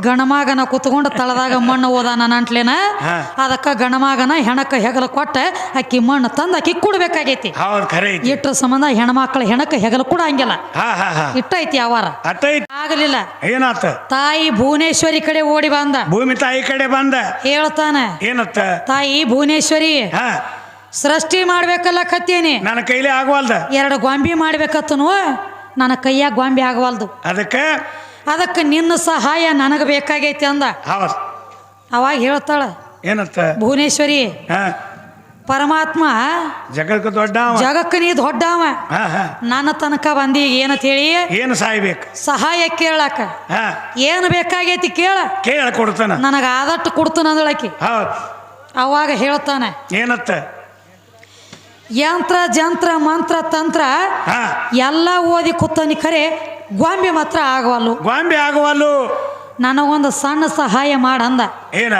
ಗಣಮಗನ ಕುತ್ಕೊಂಡು ತಳದಾಗ ಮಣ್ಣು ಓದಾನ ಅಂಟ್ಲೇನ? ಹಾ. ಅದಕ್ಕ ಗಣಮಾಗನ ಹೆಣಕ್ಕೆ ಹೆಗಲ ಕೊಟ್ಟ ಅಕ್ಕಿ ಮಣ್ಣು ತಂದು ಅಕ್ಕಿ ಕುಡ್ಬೇಕಾಗೈತಿ. ಇಟ್ರ ಸಂಬಂಧ ಹೆಣ್ಮಕ್ಳ ಹೆಣಕ ಹೆಗಲ ಕೂಡ ಹಂಗಿಲ್ಲ. ಇಟ್ಟೈತಿ ಅವಾರ ಆಗಲಿಲ್ಲ. ಏನಾತ? ತಾಯಿ ಭುವನೇಶ್ವರಿ ಕಡೆ ಓಡಿ ಬಂದ. ಭೂಮಿ ತಾಯಿ ಕಡೆ ಬಂದ. ಹೇಳ್ತಾನೆ. ಏನತ್ತ? ತಾಯಿ ಭುವನೇಶ್ವರಿ ಹಾ. ಸೃಷ್ಟಿ ಮಾಡ್ಬೇಕಲ್ಲ ಕತ್ತೀನಿ. ನನ್ನ ಕೈಲಿ ಆಗವಲ್ದ. ಎರಡು ಗೊಂಬಿ ಮಾಡ್ಬೇಕತ್ತನು. ನನ್ನ ಕೈಯಾಗ ಗೊಂಬಿ ಆಗವಲ್ದು. ಅದಕ್ಕೆ ಅದಕ್ಕೆ ನಿನ್ನ ಸಹಾಯ ನನಗೆ ಬೇಕಾಗೈತಿ ಅಂದ. ಹೌದು. ಅವಾಗ ಹೇಳ್ತಾಳ ಏನಂತ? ಭುವನೇಶ್ವರಿ ಹಾ. ಪರಮಾತ್ಮ ಜಗಕ್ಕೆ ದೊಡ್ಡ ಜಗಕ್ಕ ನೀ ದೊಡ್ಡವ. ನನ್ನ ತನಕ ಬಂದಿ ಏನಂತ ಹೇಳಿ ಏನು ಸಾಯ್ಬೇಕು? ಸಹಾಯ ಕೇಳಾಕ. ಹಾ. ಏನು ಬೇಕಾಗೈತಿ ಕೇಳ. ಕೇಳ ಕೊಡ್ತಾನ. ನನಗೆ ಆದಷ್ಟು ಕೊಡ್ತಾನ ಅಂದಳಕಿ. ಹೌದು. ಅವಾಗ ಹೇಳ್ತಾನೆ ಏನತ್ತ ಯಂತ್ರ ಜಂತ್ರ ಮಂತ್ರ ತಂತ್ರ ಹಾ. ಎಲ್ಲ ಓದಿ ಕೂತನಿ ಖರೆ ಗೊಂಬೆ ಮಾತ್ರ ಆಗವಲ್ಲು. ಗೊಂಬೆ ಆಗವಲ್ಲು. ನನಗೊಂದು ಸಣ್ಣ ಸಹಾಯ ಮಾಡಂದ. ಏನ?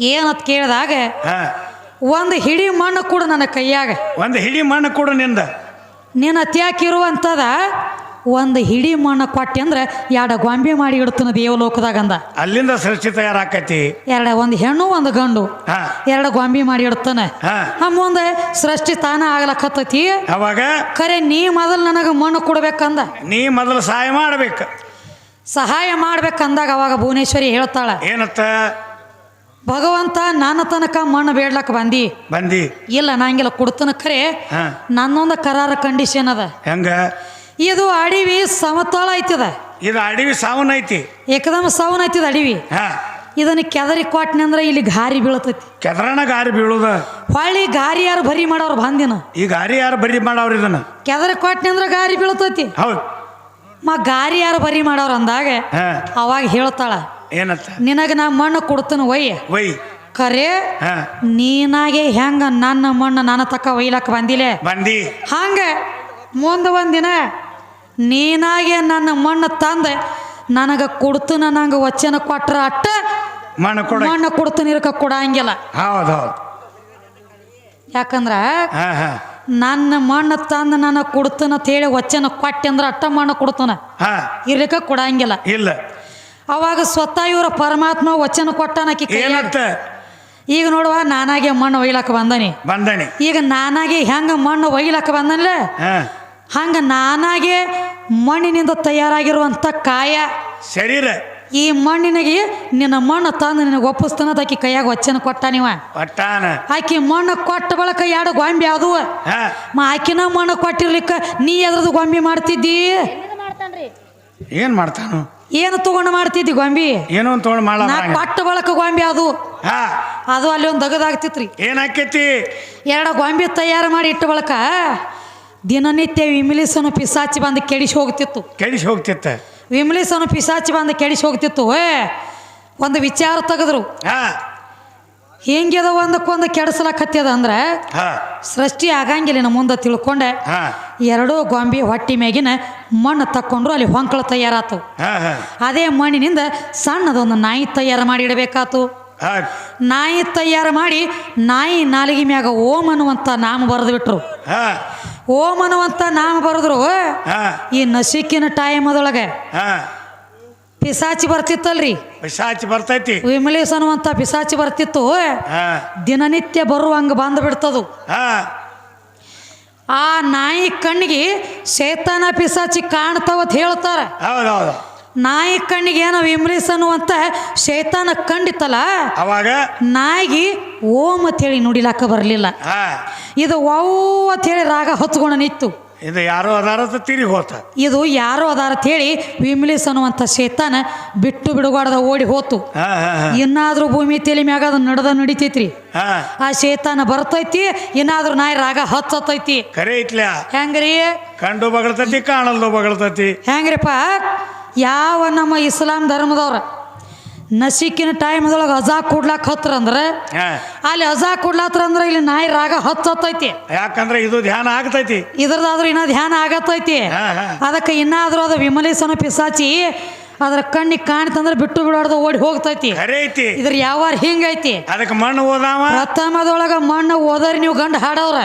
ಏನತ್ ಕೇಳಿದಾಗ ಹಾ. ಒಂದು ಹಿಡಿ ಮಣ್ಣು ಕೂಡ ನನ್ನ ಕೈಯಾಗ. ಒಂದು ಹಿಡಿ ಮಣ್ಣು ಕೂಡ ನಿಂದ. ನಿನ್ನ ತ್ಯಾಕಿರುವಂಥದ ಒಂದು ಹಿಡಿ ಮಣ್ಣು ಕೊಟ್ಟೆ ಅಂದ್ರೆ ಎರಡು ಗೊಂಬೆ ಮಾಡಿ ಇಡ್ತಾನ ದೇವಲೋಕದಾಗ ಅಂದ ಅಲ್ಲಿಂದ ಸೃಷ್ಟಿ ತಯಾರಾಕತಿ. ಎರಡು ಒಂದು ಹೆಣ್ಣು ಒಂದು ಗಂಡು. ಎರಡು ಗೊಂಬೆ ಮಾಡಿ ಇಡ್ತಾನೆ. ನಮ್ಮ ಮುಂದೆ ಸೃಷ್ಟಿ ತಾನ ಆಗ್ಲಕತ್ತೈತಿ. ಅವಾಗ? ಖರೆ ನೀ ಮೊದಲು ನನಗೆ ಮಣ್ಣು ಕೊಡ್ಬೇಕಂದ. ನೀ ಮೊದಲು ಸಹಾಯ ಮಾಡ್ಬೇಕು. ಸಹಾಯ ಮಾಡ್ಬೇಕಂದಾಗ ಅವಾಗ ಭುವನೇಶ್ವರಿ ಹೇಳ್ತಾಳ ಏನತ್ತ? ಭಗವಂತ ನನ್ನ ತನಕ ಮಣ್ಣು ಬೇಡ್ಲಕ್ ಬಂದಿ. ಬಂದಿ. ಇಲ್ಲ ನಂಗಿಲ್ಲ ಕೊಡ್ತನ ಖರೆ ನನ್ನೊಂದು ಕರಾರ ಕಂಡೀಷನ್ ಅದ. ಹೆಂಗ? ಇದು ಅಡವಿ ಸಮತೋಳ ಐತದ? ಇದು ಅಡವಿ ಸಾವನ್ ಐತಿ. ಏಕದಮ್ ಸಾವನ್ ಐತದ ಅಡವಿ? ಹಾ. ಇದನ್ನ ಕೆದರಿ ಕೊಟ್ಟನೆ ಅಂದ್ರೆ ಇಲ್ಲಿ ಗಾರಿ ಬೀಳತೈತಿ. ಕೆದರಣ ಗಾರಿ ಬೀಳುದ. ಹೊಳ್ಳಿ ಗಾರಿ ಯಾರು ಬರಿ ಮಾಡೋರು ಬಂದಿನ? ಈ ಗಾರಿ ಯಾರು ಬರಿ ಮಾಡವ್ರ ಇದನ್ನ? ಕೆದರಿ ಕೊಟ್ಟನೆ ಅಂದ್ರೆ ಗಾರಿ ಬೀಳತೈತಿ. ಹೌದು. ಮ ಗಾರಿ ಯಾರು ಬರಿ ಮಾಡೋರು ಅಂದಾಗ ಅವಾಗ ಹೇಳ್ತಾಳ ಏನಂತ? ನಿನಗೆ ನಾ ಮಣ್ಣು ಕೊಡ್ತೇನೆ ಒಯ್ಯ. ಒಯ್. ಕರೆ ನೀನಾಗೆ ಹೆಂಗ ನನ್ನ ಮಣ್ಣು ನನ್ನ ತಕ್ಕ ಒಯ್ಲಕ್ಕ ಬಂದಿಲೆ? ಬಂದಿ. ಹಂಗ ಮುಂದೆ ಒಂದಿನ ನೀನಾಗೆ ನನ್ನ ಮಣ್ಣು ತಂದೆ ನನಗೆ ಕೊಡ್ತನ ನಂಗೆ ವಚನ ಕೊಟ್ರ ಅಟ್ಟ ಮಣ್ಣು ಕೊಡ. ಮಣ್ಣು ಕೊಡ್ತಾನೆ ಇರಕ ಕೊಡಂಗಿಲ್ಲ. ಹೌದು ಹೌದು ಯಾಕಂದ್ರ ನನ್ನ ಮಣ್ಣು ತಂದು ನನಗೆ ಕೊಡ್ತನ ಅಂತ ಹೇಳಿ ವಚನ ಕೊಟ್ಟೆ ಅಂದ್ರೆ ಅಟ್ಟ ಮಣ್ಣು ಕೊಡ್ತಾನ. ಇರ್ಲಿಕ್ಕೆ ಕೊಡಂಗಿಲ್ಲ. ಇಲ್ಲ. ಅವಾಗ ಸ್ವತಃ ಇವರ ಪರಮಾತ್ಮ ವಚನ ಕೊಟ್ಟನಕ್ಕೆ ಏನತ್ತ? ಈಗ ನೋಡುವ ನಾನಾಗೆ ಮಣ್ಣು ಒಯ್ಲಕ್ಕ ಬಂದನಿ. ಬಂದನಿ. ಈಗ ನಾನಾಗೆ ಹೆಂಗ ಮಣ್ಣು ಒಯ್ಲಕ್ಕ ಬಂದನಲ್ಲ? ಹಂಗ ನಾನಾಗೆ ಮಣ್ಣಿನಿಂದ ತಯಾರಾಗಿರುವಂಥ ಕಾಯ. ಶರೀರ. ಈ ಮಣ್ಣಿನಗೆ ನಿನ್ನ ಮಣ್ಣು ತಂದು ನಿನಗೆ ಒಪ್ಪಿಸ್ತಾನದ ಆಕಿ ಕೈಯಾಗ ವಚ್ಚನ ಕೊಟ್ಟ ನೀವ ಆಕಿ ಮಣ್ಣು ಕೊಟ್ಟ ಬಳಕ ಎರಡು ಗೊಂಬೆ ಮ ಆಕಿನ ಮಣ್ಣು ಕೊಟ್ಟಿರ್ಲಿಕ್ಕ ನೀ ಎದ್ರದ್ದು ಗೊಂಬೆ ಮಾಡ್ತಿದ್ದಿ? ಏನ್ ಮಾಡ್ತಾನು? ಏನು ತಗೊಂಡು ಮಾಡ್ತಿದ್ದಿ ಗೊಂಬಿ? ಏನೋ ಒಂದು ತೊಗೊಂಡು ಮಾಡ ಕೊಟ್ಟ ಬಳಕ ಗೊಂಬೆ ಅದು ಹಾ. ಅದು ಅಲ್ಲಿ ಒಂದು ದಗದಾಗ್ತಿತ್ರಿ. ಏನಾಕೈತಿ ಎರಡು ಗೊಂಬೆ ತಯಾರು ಮಾಡಿ ಇಟ್ಟ ಬಳಕ ದಿನನಿತ್ಯ ವಿಮಲಿಸನ ಪಿಸಾಚಿ ಬಂದು ಕೆಡಿಸಿ ಹೋಗ್ತಿತ್ತು. ಕೆಡಿಸಿ ಹೋಗ್ತಿತ್ತ. ವಿಮಲಿಸನ ಪಿಸಾಚಿ ಬಂದು ಕೆಡಿಸಿ ಹೋಗ್ತಿತ್ತು. ಏ ಒಂದು ವಿಚಾರ ತೆಗೆದ್ರು. ಹೆಂಗ್ಯದ ಒಂದಕ್ಕೊಂದು ಕೆಡಿಸ್ಲಕತ್ಯದ ಅಂದ್ರೆ ಸೃಷ್ಟಿ ಆಗಂಗಿಲ್ಲ ನಮ್ಮ ಮುಂದೆ ತಿಳ್ಕೊಂಡೆ ಎರಡೂ ಗೊಂಬಿ ಹೊಟ್ಟಿ ಮ್ಯಾಗಿನ ಮಣ್ಣು ತಕ್ಕೊಂಡ್ರು ಅಲ್ಲಿ ಹೊಂಕಳ ತಯಾರಾತು. ಅದೇ ಮಣ್ಣಿನಿಂದ ಸಣ್ಣದೊಂದು ನಾಯಿ ತಯಾರು ಮಾಡಿ ಇಡಬೇಕಾತು. ನಾಯಿ ತಯಾರು ಮಾಡಿ ನಾಯಿ ನಾಲಿಗೆ ಮ್ಯಾಗ ಓಂ ಅನ್ನುವಂಥ ನಾಮ ಬರೆದು ಬಿಟ್ರು ಓಂ ಅನ್ನುವಂಥ ನಾಮ ಬರೆದ್ರು ಈ ನಸಿಕಿನ ಟೈಮ್ ಅದೊಳಗೆ ಹಾ. ಪಿಸಾಚಿ ಬರ್ತಿತ್ತಲ್ರಿ. ಪಿಶಾಚಿ ಬರ್ತೈತಿ. ವಿಮಲೇಶ್ ಅನ್ನುವಂಥ ಪಿಸಾಚಿ ಬರ್ತಿತ್ತು ದಿನನಿತ್ಯ ಬರುವಂಗ ಬಂದು ಬಿಡ್ತದು ಹಾ. ಆ ನಾಯಿ ಕಣ್ಣಿಗೆ ಶೇತನ ಪಿಸಾಚಿ ಕಾಣ್ತಾವತ್ ಹೇಳ್ತಾರ. ಹೌದೌದು. ಹೌದು ನಾಯಿ ಕಣ್ಣಿಗೆ ಏನೋ ವಿಮಲೇಶ್ ಅನ್ನುವಂತ ಶೈತಾನ ಕಂಡಿತ್ತಲ್ಲ? ಅವಾಗ? ನಾಯಿಗೆ ಓಂ ಅಂತೇಳಿ ನುಡಿಲಾಕ ಬರಲಿಲ್ಲ. ಇದು ಇದು ಅಂತ ಹೇಳಿ ರಾಗ ಹೊತ್ಕೊಂಡು ನಿಂತು ಇದು ಯಾರೋ ಅದಾರ ತಿರುಗಿ ಹೋತ. ಇದು ಯಾರೋ ಅದಾರ ಅಂತೇಳಿ ವಿಮ್ಲಿಸ್ ಅನ್ನುವಂಥ ಶೇತಾನ ಬಿಟ್ಟು ಬಿಡುಗಾಡದ ಓಡಿ ಹೋತು. ಇನ್ನಾದ್ರೂ ಭೂಮಿ ತಲೆ ಮ್ಯಾಗ ಅದು ನಡೆದ ನಡಿತೈತ್ರಿ. ಆ ಶೇತಾನ ಬರ್ತೈತಿ ಇನ್ನಾದ್ರೂ ನಾಯಿ ರಾಗ ಹತ್ತೈತಿ ಕರೆ ಹೆಂಗ್ರಿ? ಕಂಡು ಬಗಳ್ತತಿ ಕಾಣಲ್ದು ಬಗಳ್ತತಿ. ಹೆಂಗ್ರಿಪ್ಪ? ಯಾವ ನಮ್ಮ ಇಸ್ಲಾಂ ಧರ್ಮದವ್ರ? ನಸಿಕಿನ ಟೈಮ್ದೊಳಗೆ ಅಜಾ ಕೊಡ್ಲಾಕ್ ಹತ್ರ ಅಂದ್ರೆ ಅಲ್ಲಿ ಅಜಾ ಕೊಡ್ಲಾತ್ರ ಅಂದ್ರೆ ಇಲ್ಲಿ ನಾಯಿ ರಾಗ ಹತ್ತೈತಿ ಯಾಕಂದ್ರೆ ಇದು ಧ್ಯಾನ ಆಗತೈತಿ. ಇದ್ರದಾದ್ರೂ ಇನ್ನೂ ಧ್ಯಾನ ಹಾ ಅದಕ್ಕೆ ಇನ್ನಾದ್ರೂ ಅದು ವಿಮಲೇಶನ ಪಿಸಾಚಿ ಅದ್ರ ಕಣ್ಣಿಗೆ ಕಾಣ್ತಂದ್ರೆ ಬಿಟ್ಟು ಬಿಡಾಡ್ದು ಓಡಿ ಹೋಗ್ತೈತಿ. ಇದ್ರ ಯಾವಾರ ಹಿಂಗೈತಿ? ಅದಕ್ಕೆ ಮಣ್ಣು ಓದಾವ? ಪ್ರಥಮದೊಳಗ ಮಣ್ಣು ಓದರಿ ನೀವು ಗಂಡು ಹಾಡವ್ರ.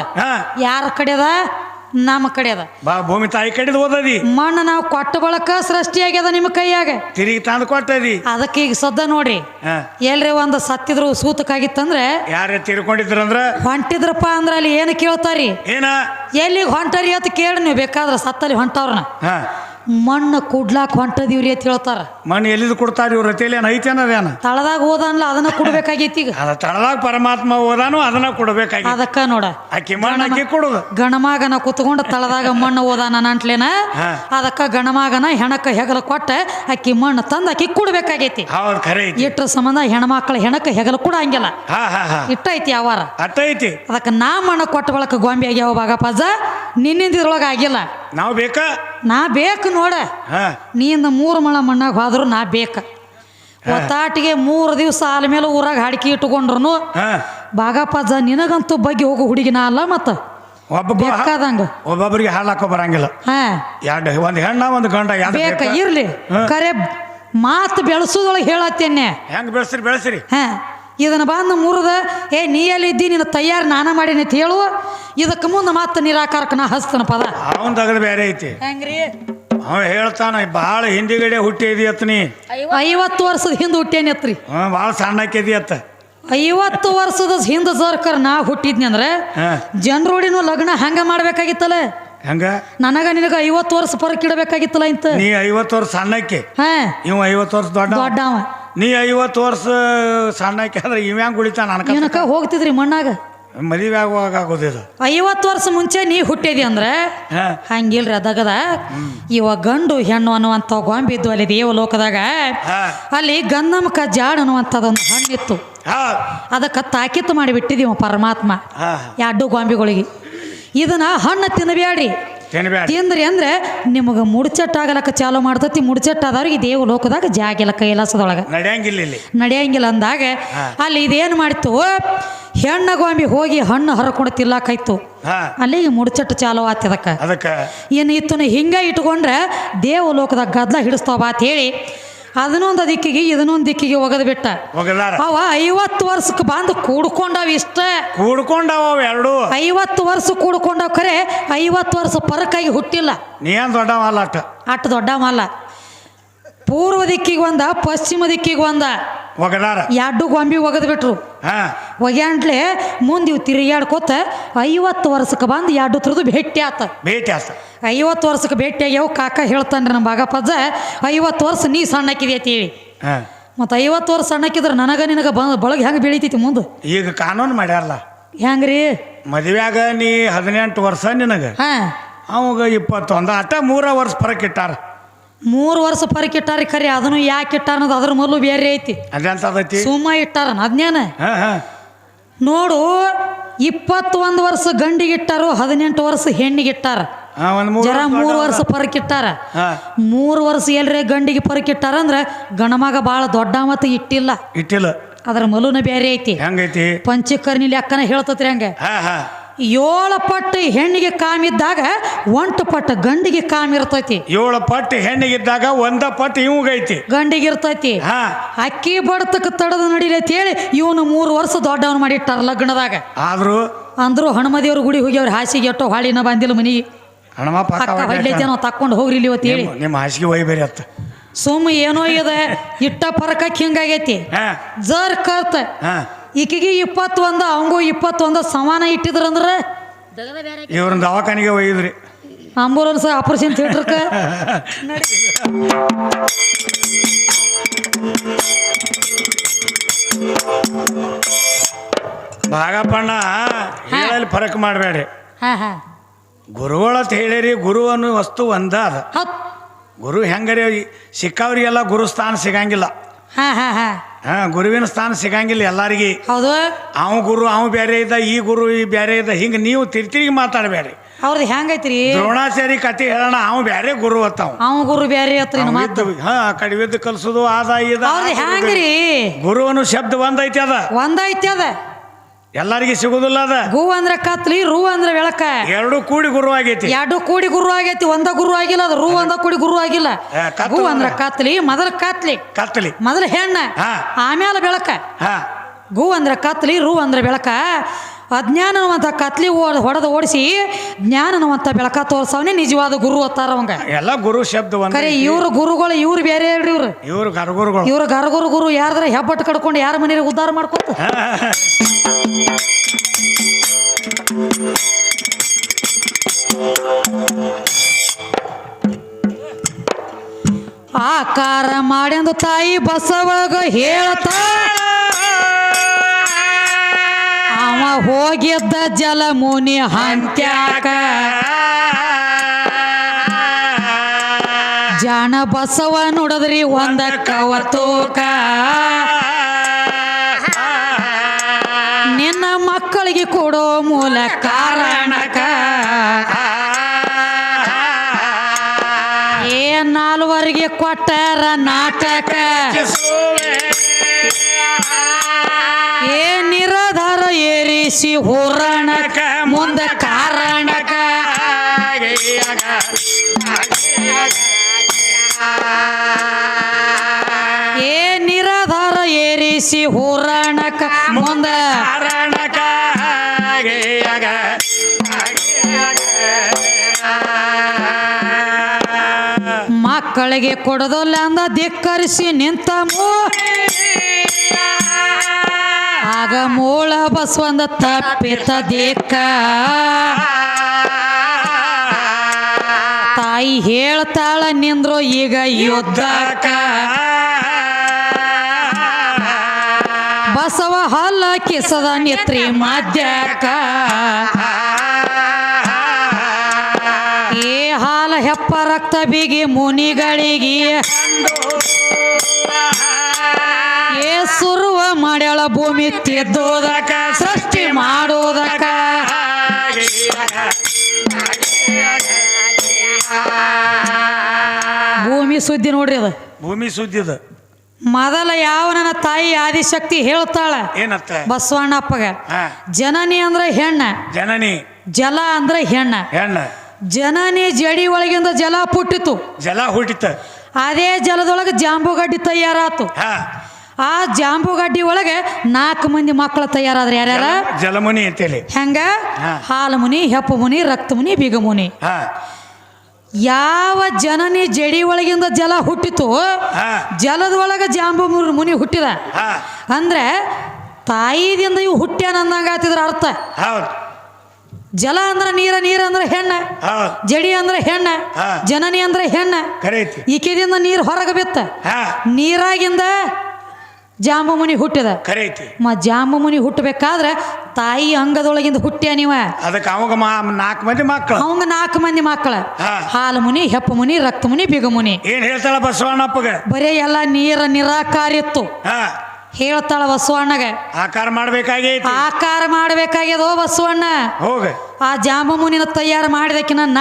ಯಾರ ಕಡೆದ? ನಮ್ಮ ಕಡೆ ಅದ. ಬಾ ಭೂಮಿ ತಾಯಿ ಕಡಿದು ಓದದಿ ಮಣ್ಣು ನಾವು ಕೊಟ್ಟ ಬಳಕ ಸೃಷ್ಟಿಯಾಗ್ಯದ ನಿಮ್ಮ ಕೈಯಾಗ. ತಿರುಗಿ ತಂದು ಕೊಟ್ಟದಿ. ಅದಕ್ಕೆ ಈಗ ಸದ್ದ ನೋಡ್ರಿ. ಎಲ್ರಿ ಒಂದು ಸತ್ತಿದ್ರು ಸೂತಕ್ಕಾಗಿತ್ತಂದ್ರೆ ಯಾರೇ ತೀರ್ಕೊಂಡಿದ್ರಂದ್ರ? ಹೊಂಟಿದ್ರಪ್ಪ ಅಂದ್ರೆ ಅಲ್ಲಿ ಏನು ಕೇಳ್ತಾರಿ ಏನ? ಎಲ್ಲಿಗೆ ಹೊಂಟರಿ ಅಂತ ಕೇಳಿ ನೀವು ಬೇಕಾದ್ರೆ ಸತ್ತಲ್ಲಿ ಹೊಂಟವ್ರನ್ನ. ಹಾ. ಮಣ್ಣು ಕುಡ್ಲಾಕ್ ಹೊಂಟದಿವ್ರಿ ಅಂತ ಹೇಳ್ತಾರ. ಮಣ್ಣು ಎಲ್ಲಿದು ಕೊಡ್ತಾರ ಇವ್ರ? ರತಿಯಲ್ಲಿ ಏನು ಐತೇನ ಅದೇನ? ತಳದಾಗ ಹೋದನ್ಲ ಅದನ್ನ ಕೊಡ್ಬೇಕಾಗೈತಿ ಈಗ. ಅದ ತಳದಾಗ ಪರಮಾತ್ಮ ಹೋದಾನು ಅದನ್ನ ಕೊಡ್ಬೇಕಾಗಿ ಅದಕ್ಕ ನೋಡ. ಅಕ್ಕಿ ಮಣ್ಣು ಅಕ್ಕಿ ಕೊಡುದು. ಗಣಮಾಗನ ಕುತ್ಕೊಂಡು ತಳದಾಗ ಮಣ್ಣು ಓದಾನ ಅಂಟ್ಲೇನ. ಅದಕ್ಕ ಗಣಮಾಗನ ಹೆಣಕ ಹೆಗಲ ಕೊಟ್ಟ ಅಕ್ಕಿ ಮಣ್ಣು ತಂದ ಅಕ್ಕಿ ಕೊಡ್ಬೇಕಾಗೈತಿ. ಹೌದು ಖರೆ ಐತಿ. ಇಟ್ರ ಸಂಬಂಧ ಹೆಣ್ಮಕ್ಳ ಹೆಣಕ ಹೆಗಲ ಕೂಡ ಹಂಗಿಲ್ಲ. ಹಾ ಹಾ ಹಾ. ಇಟ್ಟೈತಿ ಅವಾರ ಅಟ್ಟೈತಿ. ಅದಕ್ಕೆ ನಾ ಮಣ್ಣು ಕೊಟ್ಟ ಬಳಕ ಗೊಂಬೆ ಆಗ್ಯಾವ ಭಾಗಪಾಜ ನಿನ್ನಿಂದ ಇದ್ರೊಳಗೆ ಆಗಿಲ್ಲ. ನಾವು ಬೇಕಾ? ನಾ ಬೇಕು ನೋಡ. ನೀನ್ ಮೂರು ಮಳ ಮಣ್ಣಾಗ ಹೋದ್ರು ನಾ ಬೇಕ. ಒತ್ತಾಟಿಗೆ ಮೂರು ದಿವಸ ಆಲ ಮೇಲೆ ಊರಾಗ ಹಾಡಿಕೆ ಇಟ್ಕೊಂಡ್ರು ಬಾಗಪ್ಪಜ್ಜ ನಿನಗಂತೂ ಬಗ್ಗೆ ಹೋಗು ಹುಡುಗಿನ ಅಲ್ಲ ಮತ್ತ. ಬೇಕಾದಂಗ. ಒಬ್ಬೊಬ್ಬರಿಗೆ ಹಾಲಾಕೋ ಬರಂಗಿಲ್ಲ. ಹಾ. ಎರಡು ಒಂದು ಹೆಣ್ಣ ಒಂದು ಗಂಡ ಬೇಕಾ? ಇರ್ಲಿ. ಕರೆ ಮಾತು ಬೆಳೆಸೋದೊಳಗೆ ಹೇಳತ್ತೇನೆ ಹೆಂಗ್ ಬೆಳೆಸ್ರಿ ಬೆಳೆಸ್ರಿ. ಹಾ. ಇದನ್ನ ಬಂದು ಮುರಿದ ಏ ನೀ ಎಲ್ಲಿದ್ದಿ? ನಿನ್ನ ತಯಾರು ನಾನ ಮಾಡೀನಿ ಅಂತ ಹೇಳು. ಇದಕ್ಕೆ ಮುಂದೆ ಮತ್ತೆ ನಿರಾಕಾರಕ್ಕೆ ನಾ ಹಸ್ತನ ಪದ. ಅವನು ತಗದು ಬೇರೆ ಐತಿ. ಹೆಂಗ್ರಿ? ಅವ ಹೇಳ್ತಾನ ಭಾಳ ಹಿಂದಿಗಡೆ ಹುಟ್ಟಿದಿ ನೀ. ಐವತ್ತು ವರ್ಷದ ಹಿಂದೆ ಹುಟ್ಟೇನೆತ್ರಿ ಹ್ಞೂ ಭಾಳ ಸಣ್ಣಕ್ಕಿದಿ ಅತ್ತ. ಐವತ್ತು ವರ್ಷದ ಹಿಂದೆ ಸರ್ಕಾರ ನಾ ಹುಟ್ಟಿದ್ನಿ ಅಂದ್ರೆ ಜನರೋಡಿನೂ ಲಗ್ನ ಹಂಗ ಮಾಡ್ಬೇಕಾಗಿತ್ತಲ್ಲ? ಹೆಂಗ? ನನಗ ನಿನಗ ಐವತ್ತು ವರ್ಷ ಪರಕ್ ಇಡಬೇಕಾಗಿತ್ತಲ್ಲ ಇಂತ? ನೀ ಐವತ್ತು ವರ್ಷ ಸಣ್ಣಕ್ಕೆ. ಹಾ. ಇವ ಐವತ್ತು ವರ್ಷ ದೊಡ್ಡ ದೊಡ್ಡವ. ನೀ ಐವತ್ತು ವರ್ಷ ಸಣ್ಣಕ್ಕೆ ಅಂದ್ರೆ ಇವ್ ಹ್ಯಾಂಗ ಉಳಿತಾನ ಅನ್ಕ ಏನಕ್ಕ ಹೋಗ್ತಿದ್ರಿ ಮಣ್ಣಾಗ? ಮದುವೆ ಆಗುವಾಗ ಆಗೋದಿಲ್ಲ. ಐವತ್ತು ವರ್ಷ ಮುಂಚೆ ನೀ ಹುಟ್ಟಿದಿ ಅಂದ್ರೆ? ಹಾ. ಹಂಗಿಲ್ರಿ ಅದಗದ. ಇವ ಗಂಡು ಹೆಣ್ಣು ಅನ್ನುವಂಥ ಗೊಂಬಿದ್ದು ಅಲ್ಲಿ ದೇವಲೋಕದಾಗ. ಹಾ. ಅಲ್ಲಿ ಗಂಧಮಕ ಜಾಡ್ ಅನ್ನುವಂಥದ್ದೊಂದು ಹಣ್ಣಿತ್ತು. ಹಾ. ಅದಕ್ಕೆ ತಾಕೀತು ಮಾಡಿಬಿಟ್ಟಿದೀವ ಪರಮಾತ್ಮ. ಹಾ. ಎರಡು ಗೊಂಬಿಗಳಿಗೆ. ಇದನ್ನ ಹಣ್ಣು ತಿನ್ನಬೇಡ್ರಿ. ತಿನ್ಬೇಡ ತಿಂದ್ರಿ ಅಂದ್ರೆ ನಿಮಗೆ ಮುಡ್ಚಟ್ಟಾಗಲಕ್ಕ ಚಾಲು ಮಾಡ್ತತಿ. ಮುಡ್ಚಟ್ಟಾದವ್ರಿಗೆ ದೇವ ಲೋಕದಾಗ ಜಾಗಿಲ್ಲ ಕೈಲಾಸದೊಳಗೆ. ನಡೆಯಂಗಿಲ್ಲ ಇಲ್ಲಿ. ನಡೆಯಂಗಿಲ್ಲ ಅಂದಾಗ. ಅಲ್ಲಿ ಇದೇನು ಮಾಡಿತ್ತು? ಹೆಣ್ಣ ಗೋಂಬಿ ಹೋಗಿ ಹಣ್ಣು ಹರ್ಕೊಂಡು ತಿಲ್ಲಾಕಾಯ್ತು ಅಲ್ಲಿ ಅಲ್ಲಿಗೆ ಮುಡ್ಚಟ್ಟು ಚಾಲು ಆತದಕ್ಕ ಅದಕ್ಕೆ. ಏನು ಇತ್ತು? ಹಿಂಗ ಇಟ್ಕೊಂಡ್ರೆ ದೇವ ಲೋಕದಾಗ ಗದ್ಲ ಹಿಡಿಸ್ತಾವ ಅಂತ ಹೇಳಿ ಅದನ್ನೊಂದು ದಿಕ್ಕಿಗೆ ಇದನ್ನೊಂದು ದಿಕ್ಕಿಗೆ ಒಗದು ಬಿಟ್ಟ. ಹೋಗದಾರ ಅವ ಐವತ್ತು ವರ್ಷಕ್ಕೆ ಬಂದು ಕೂಡ್ಕೊಂಡಾವ ಇಷ್ಟ. ಕೂಡ್ಕೊಂಡವ ಅವ ಎರಡು. ಐವತ್ತು ವರ್ಷ ಕೂಡ್ಕೊಂಡಾವ ಖರೆ ಐವತ್ತು ವರ್ಷ ಪರಕಾಗಿ ಹುಟ್ಟಿಲ್ಲ. ನೀನ್ ದೊಡ್ಡ ಮಾಲ ಅಟ್ಟ? ಅಟ್ಟು ದೊಡ್ಡ ಮಾಲ ಪೂರ್ವ ದಿಕ್ಕಿಗೆ ಒಂದ ಪಶ್ಚಿಮ ದಿಕ್ಕಿಗೆ ಒಂದ ಹೋಗದಾರ ಎರಡು ಗೊಂಬಿ ಒಗದು ಬಿಟ್ರು ಹಾ. ಒಗ್ಯಾಂಟ್ಲೆ ಮುಂದೆ ಇವು ತಿರುಗಾಡ್ಕೋತ ಐವತ್ತು ವರ್ಷಕ್ಕೆ ಬಂದು ಎರಡು ಥರದ್ದು ಭೇಟಿ ಆತ. ಭೇಟಿ ಆತ. ಐವತ್ತು ವರ್ಷಕ್ಕೆ ಭೇಟಿ ಆಗ್ಯಾವ ಕಾಕ ಹೇಳ್ತಾನ್ರಿ ನಮ್ಮ ಬಾಗಪ್ಪಜ್ಜ ಐವತ್ತು ವರ್ಷ ನೀ ಸಣ್ಣಕ್ಕಿದೆ ಅಂತೀವಿ ಹಾ. ಮತ್ತು ಐವತ್ತು ವರ್ಷ ಸಣ್ಣಕ್ಕಿದ್ರೆ ನನಗ ನಿನಗೆ ಬಂದು ಬಳಗ ಹೆಂಗೆ ಬೆಳಿತೈತಿ ಮುಂದೆ? ಈಗ ಕಾನೂನು ಮಾಡ್ಯಾರಲ್ಲ. ಹೆಂಗ್ರಿ? ಮದುವೆಯಾಗ ನೀ ಹದಿನೆಂಟು ವರ್ಷ ನಿನಗೆ. ಹಾಂ. ಅವಾಗ ಇಪ್ಪತ್ತೊಂದು ಅಟ ಮೂರ ವರ್ಷ ಫರಕ್ ಇಟ್ಟಾರ. ಮೂರು ವರ್ಷ ಪರಕ್ ಇಟ್ಟಾರ ಖರೆ ಅದನ್ನು ಯಾಕೆ ಇಟ್ಟಾರ ಅನ್ನೋದು ಅದ್ರ ಮೊದಲು ಬೇರೆ ಐತಿ. ಸುಮ್ಮ ಇಟ್ಟಾರ ಅದ್ನೇನ? ನೋಡು ಇಪ್ಪತ್ತೊಂದು ವರ್ಷ ಗಂಡಿಗೆ ಇಟ್ಟಾರು ಹದಿನೆಂಟು ವರ್ಷ ಹೆಣ್ಣಿಗೆ ಇಟ್ಟಾರ. ಜರ ಮೂರು ವರ್ಷ ಪರಕ್ ಇಟ್ಟಾರ ಮೂರು ವರ್ಷ ಎಲ್ರೇ ಗಂಡಿಗೆ ಪರಕ್ ಇಟ್ಟಾರ ಅಂದ್ರೆ ಗಣಮಗ ಭಾಳ ದೊಡ್ಡ ಮತ್ತು ಇಟ್ಟಿಲ್ಲ. ಇಟ್ಟಿಲ್ಲ. ಅದ್ರ ಮಲುನ ಬೇರೆ ಐತಿ. ಹೆಂಗೈತಿ? ಪಂಚಕರ್ಣಿ ಲೆಕ್ಕನ ಹೇಳ್ತತ್ರಿ ಹಂಗೆ. ಏಳು ಪಟ್ಟು ಹೆಣ್ಣಿಗೆ ಕಾಮಿದ್ದಾಗ ಒಂಟು ಪಟ್ಟು ಗಂಡಿಗೆ ಕಾಮಿರ್ತೈತಿ ಏಳು ಪಟ್ಟು ಹೆಣ್ಣಿಗಿದ್ದಾಗ ಒಂದ ಪಟ್ಟು ಇವಂಗೈತಿ ಗಂಡಿಗೆ ಇರ್ತೈತಿ. ಹಾ. ಅಕ್ಕಿ ಬಡತಕ್ಕೆ ತಡದ ನಡಿಲೈತಿ ಹೇಳಿ ಇವನು ಮೂರು ವರ್ಷ ದೊಡ್ಡವನು ಮಾಡಿಟ್ಟಾರ ಲಗ್ನದಾಗ. ಆದ್ರೂ ಅಂದ್ರು ಹನುಮದೇವ್ರ ಗುಡಿ ಹೋಗ್ಯವ್ರ ಹಾಸಿಗೆ ಎಟ್ಟೋ ಹಾಳಿನ ಬಂದಿಲ್ಲ ಮನಿಗೆ. ಹಣಮ ಪಕ್ಕ ನಾವು ತಕ್ಕೊಂಡು ಹೋಗ್ರಿ ಇಲ್ಲಿ ಇವತ್ತು ಹೇಳಿ. ನಿಮ್ಮ ಹಾಸಿಗೆ ಒಯ್ಬೇರಿ ಅತ್ತ. ಸುಮ್ಮ ಏನೋ ಇದೆ. ಇಟ್ಟ ಪರಕಕ್ಕೆ ಹಿಂಗಾಗೈತಿ. ಜರ್ ಕರ್ತ ಹಾ. ಈಕಿಗೆ ಇಪ್ಪತ್ತೊಂದು ಅವಂಗೂ ಇಪ್ಪತ್ತೊಂದು ಸಮಾನ ಇಟ್ಟಿದ್ರಂದ್ರೆ? ಇವ್ರನ್ನ ದವಾಖಾನಿಗೆ ಒಯ್ಯಿದ್ರಿ. ಆಂಬುಲೆನ್ಸ್ ಆಪರೇಷನ್ ಥಿಯೇಟ್ರಕ್ಕೆ ಭಾಗಪ್ಪಣ್ಣ ಹೇಳಲ್ಲಿ ಫರಕ್ ಮಾಡಬೇಡ್ರಿ. ಗುರುಗಳತ್ ಹೇಳಿರಿ ಗುರು ಅನ್ನೋ ವಸ್ತು ಒಂದ ಅದ. ಗುರು ಹೆಂಗರಿ ಸಿಕ್ಕವ್ರಿಗೆಲ್ಲ ಗುರು ಸ್ಥಾನ ಸಿಗಂಗಿಲ್ಲ ಹಾ ಗುರುವಿನ ಸ್ಥಾನ ಸಿಗಂಗಿಲ್ಲ ಎಲ್ಲಾರಿಗೆ. ಹೌದು. ಅವ ಗುರು ಅವ ಬೇರೆ ಇದ್ದ ಈ ಗುರು ಈ ಬೇರೆ ಇದ್ದ ಹಿಂಗ ನೀವು ತಿರ್ತಿರಿಗೆ ಮಾತಾಡಬೇಡ್ರಿ. ಅವ್ರದ್ದು ಹೆಂಗೈತ್ರಿ? ದ್ರೋಣಾಚಾರಿ ಕತೆ ಹೇಳೋಣ ಅವ ಬೇರೆ ಗುರು ಅತ್ತಾವ. ಅವ ಗುರು ಬೇರೆ ಹತ್ರ ಮಾತು ಹಾ ಕಡಿವಿದ್ದು ಕಲ್ಸೋದು ಆದ ಇದ ಅವ್ರದ್ದು ಹೆಂಗ್ರಿ? ಗುರು ಅನ್ನೋ ಶಬ್ದ ಒಂದೈತಿ ಅದ. ಒಂದೈತಿ ಅದ. ಎಲ್ಲರಿಗೆ ಸಿಗುದಿಲ್ಲ ಅದ. ಗು ಅಂದ್ರ ಕತ್ಲಿ ರೂ ಅಂದ್ರ ಬೆಳಕ. ಎರಡು ಕೂಡಿ ಗುರು ಆಗೈತಿ. ಎರಡು ಕೂಡಿ ಗುರು ಆಗೈತಿ ಒಂದ ಗುರು ಆಗಿಲ್ಲ ಅದು ರೂ ಒಂದ ಕೂಡಿ ಗುರು ಆಗಿಲ್ಲ. ಗು ಅಂದ್ರ ಕತ್ಲಿ ಮೊದಲ ಕತ್ಲಿ. ಕತ್ತಲಿ ಮೊದಲ ಹೆಣ್ಣ. ಆಮೇಲೆ ಬೆಳಕ. ಹಾ. ಗು ಅಂದ್ರ ಕತ್ಲಿ ರೂ ಅಂದ್ರ ಬೆಳಕ. ಅಜ್ಞಾನವಂತ ಕತ್ಲಿ ಓಡ್ ಹೊಡೆದು ಓಡಿಸಿ ಜ್ಞಾನವಂತ ಬೆಳಕ ತೋರಿಸವನೇ ನಿಜವಾದ ಗುರು ಅತ್ತಾರ ಅವಂಗ. ಎಲ್ಲ ಗುರು ಶಬ್ದ ಕರೆ ಇವ್ರು ಗುರುಗಳು ಇವ್ರು ಬೇರೆ ಹೇಳ್ರಿ ಇವ್ರು. ಇವ್ರು ಗರ್ಗುರುಗಳು. ಇವ್ರು ಗರಗುರು ಗುರು ಯಾರ್ದ್ರ ಹೆಬ್ಬಟ್ಟು ಕಡ್ಕೊಂಡು ಯಾರ ಮನೇಲಿ ಉದ್ಧಾರ ಮಾಡ್ಕೊತ? ಆಕಾರ ಮಾಡ್ಯಂದು ತಾಯಿ ಬಸವಾಗ ಹೇಳ್ತ ಹೋಗಿದ್ದ ಜಲಮುನಿ ಹಂತ್ಯಾಕ. ಜಾಣ ಬಸವ ನೋಡದ್ರಿ ಒಂದ ಕವತೂಕ. ನಿನ್ನ ಮಕ್ಕಳಿಗೆ ಕೊಡೋ ಮೂಲ ಕಾರಣಕ. ಏ ನಾಲ್ವರಿಗೆ ಕೊಟ್ಟಾರ ನಾಟಕ. ಏರಿಸಿ ಹೋರಾಣಕ, ಮುಂದ ಕಾರಣಕ. ಏ ನಿರಾಧಾರ ಏರಿಸಿ ಹೋರಾಣಕ, ಮುಂದ ಮಕ್ಕಳಿಗೆ ಕೊಡದಲ್ಲ ಅಂದ ಧಿಕ್ಕರಿಸಿ ನಿಂತ ಮೂ ಆಗ ಮೋಳ ಬಸವಂದ ತಪ್ಪಿತ ದೇಕ ತಾಯಿ ಹೇಳ್ತಾಳ ನಿಂದ್ರು ಈಗ ಯುದ್ಧಕ್ಕ. ಬಸವ ಹಲ್ಲ ಕಿಸದ ನಿತ್ರಿ ಮದ್ಯಕ್ಕ. ಏ ಹಾಲ ಹೆಪ್ಪ ರಕ್ತ ಬಿಗಿ ಮುನಿಗಳಿಗೆ. ಸುರುವ ಮಾಡ್ಯಾಳ ಭೂಮಿ ತಿದ್ದೋದಕ ಸೃಷ್ಟಿ ಮಾಡೋದಕ. ಭೂಮಿ ಸುದ್ದಿ ನೋಡ್ರಿ ಅದು. ಭೂಮಿ ಸುದ್ದಿದ ಮೊದಲ ಯಾವ ನನ್ನ ತಾಯಿ ಆದಿಶಕ್ತಿ ಹೇಳ್ತಾಳ? ಏನತ್ತ ಬಸವಣ್ಣಪ್ಪಗ. ಜನನಿ ಅಂದ್ರೆ ಹೆಣ್ಣ. ಜನನಿ. ಜಲ ಅಂದ್ರೆ ಹೆಣ್ಣ. ಹೆಣ್ಣ. ಜನನಿ ಜಡಿ ಒಳಗಿಂದ ಜಲ ಪುಟ್ಟಿತು. ಜಲ ಹುಟ್ಟಿತ. ಅದೇ ಜಲದೊಳಗೆ ಜಾಂಬುಗಡ್ಡಿ ತಯಾರಾತು. ಆ ಜಾಂಬುಗಡ್ಡಿ ಒಳಗೆ ನಾಲ್ಕು ಮಂದಿ ಮಕ್ಕಳು ತಯಾರಾದ್ರೆ ಯಾರ್ಯಾರ? ಜಲಮುನಿ ಅಂತೇಳಿ. ಹೆಂಗ. ಹಾಲು ಮುನಿ ಹೆಪ್ಪು ಮುನಿ ರಕ್ತ ಮುನಿ ಬೀಗ ಮುನಿ ಯಾವ ಜನನಿ ಜಡಿ ಒಳಗಿಂದ ಜಲ ಹುಟ್ಟಿತು ಜಲದ ಒಳಗೆ ಜಾಂಬು ಮುನಿ ಹುಟ್ಟಿದ. ಅಂದ್ರೆ ತಾಯಿದಿಂದ ಇವು ಹುಟ್ಟ್ಯಾನಂದಂಗ ಆತಿದ್ರ ಅರ್ಥ. ಹೌದು. ಜಲ ಅಂದ್ರೆ ನೀರ ನೀರ ಅಂದ್ರೆ ಹೆಣ್ಣ. ಜಡಿ ಅಂದ್ರೆ ಹೆಣ್ಣ. ಜನನಿ ಅಂದ್ರೆ ಹೆಣ್ಣ. ಈಕೆದಿಂದ ನೀರು ಹೊರಗೆ ಬಿತ್ತ. ನೀರಾಗಿಂದ ಜಾಂಬು ಮುನಿ ಹುಟ್ಟಿದ. ಖರೆ ಐತಿ ಮ ಜಾಂಬು ಮುನಿ ಹುಟ್ಟಬೇಕಾದ್ರೆ ತಾಯಿ ಅಂಗದೊಳಗಿಂದ ಹುಟ್ಟ್ಯ ನೀವ? ಅದಕ್ಕೆ ಅವಾಗ ನಾಲ್ಕು ಮಂದಿ ಮಕ್ಕಳು. ಅವಂಗ ನಾಲ್ಕು ಮಂದಿ ಮಕ್ಕಳ. ಹಾಲು ಮುನಿ ಹೆಪ್ಪು ಮುನಿ ರಕ್ತ ಮುನಿ ಬಿಗ ಮುನಿ ಏನ್ ಹೇಳ್ತಾಳ ಬಸವಣ್ಣಪ್ಪಗ? ಬರೀ ಎಲ್ಲ ನೀರ ನಿರಾಕಾರಿತ್ತು ಹೇಳ್ತಾಳ ಬಸವಣ್ಣಗ. ಆಕಾರ ಮಾಡ್ಬೇಕಾಗೈತಿ. ಆಕಾರ ಮಾಡ್ಬೇಕಾಗ್ಯದೋ ಬಸವಣ್ಣ. ಹೋಗ. ಆ ಜಾಂಬು ಮುನಿನ ತಯಾರು ಮಾಡಿದಕ್ಕಿನ ನನ್ನ